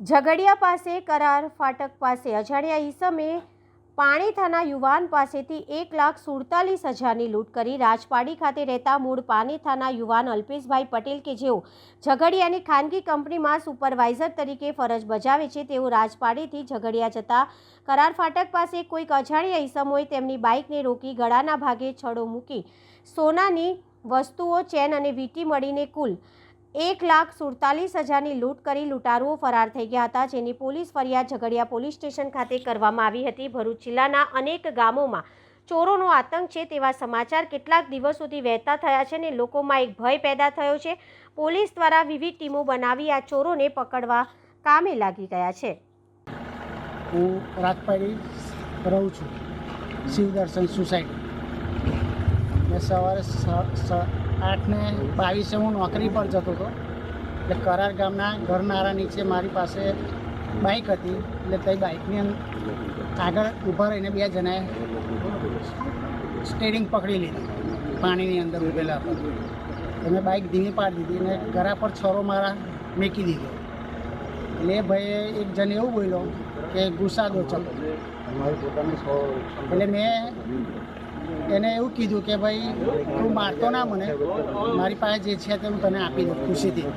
ઝઘડિયા પાસે કરાર, ફાટક પાસે અજાણ્યા ઈસમે, પાણીથાના યુવાન પાસેથી એક લાખ સુડતાલીસ હજારની લૂંટ કરી રાજપાડી ખાતે રહેતા મૂળ પાણીથાના યુવાન અલ્પેશભાઈ પટેલ કે જેઓ ઝઘડિયાની ખાનગી કંપનીમાં સુપરવાઇઝર તરીકે ફરજ બજાવે છે, તેઓ રાજપાડીથી ઝઘડિયા જતા કરાર, ફાટક પાસે કોઈક અજાણ્યા ઈસમોએ તેમની બાઇકને રોકી ગળાના ભાગે છડો મૂકી સોનાની વસ્તુઓ, ચેન અને વીંટી મળીને કુલ એક લાખ સુડતાલીસ હજારની લૂંટ કરી લૂંટારુઓ ફરાર થઈ ગયા હતા, જેની પોલીસ ફરિયાદ ઝઘડિયા પોલીસ સ્ટેશન ખાતે કરવામાં આવી હતી. ભરૂચ જિલ્લાના અનેક ગામોમાં ચોરોનો આતંક છે તેવા સમાચાર કેટલાક દિવસોથી વહેતા થયા છે અને લોકોમાં એક ભય પેદા થયો છે. પોલીસ દ્વારા વિવિધ ટીમો બનાવી આ ચોરોને પકડવા કામે લાગી ગયા છે. હું રાજપાડી રહું છું. શિવદર્શન સોસાયટી. મેં સવારે આઠને બાવીસે હું નોકરી પર જતો હતો. એટલે કરાર ગામના ઘરનારા નીચે મારી પાસે બાઇક હતી. એટલે તે બાઇકની આગળ ઊભા રહીને બે જણાએ સ્ટેરિંગ પકડી લીધી, પાણીની અંદર ઊભેલા હતા. બાઇક ધીમી પાડી દીધી અને ઘરા પર છરો મારા મેકી દીધો. એટલે ભાઈએ એક જણ એવું બોલ્યો કે ગુસ્સા દો ચલો. એટલે મેં એને એવું કીધું કે ભાઈ, તું મારતો ના મને. મારી પાસે જે છે તે હું તને આપી દઉં ખુશીથી.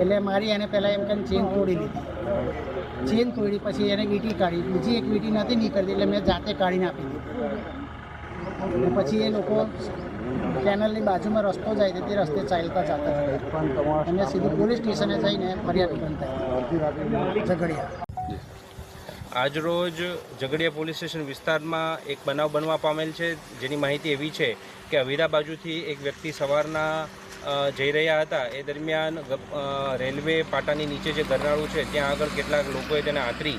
એટલે મારી એને પહેલાં એમ કરીને ચેન તોડી લીધી. ચેન તોડી પછી એને વીટી કાઢી. બીજી એક વીટી નથી નીકળતી, એટલે મેં જાતે કાઢીને આપી દીધી. પછી એ લોકો કેનલની બાજુમાં રસ્તો જાય છે, તે રસ્તે ચાલતા જતા. એમને સીધું પોલીસ સ્ટેશને જઈને ફરિયાદ નોંધાઈ. ઝઘડિયા. આજરોજ ઝઘડિયા પોલીસ સ્ટેશન વિસ્તારમાં એક બનાવ બનવા પામેલ છે. જેની માહિતી એવી છે કે અવીરા બાજુથી એક વ્યક્તિ સવારના જઈ રહ્યા હતા. એ દરમિયાન રેલવે પાટાની નીચે જે ગરનાળું છે, ત્યાં આગળ કેટલાક લોકોએ તેને આંતરી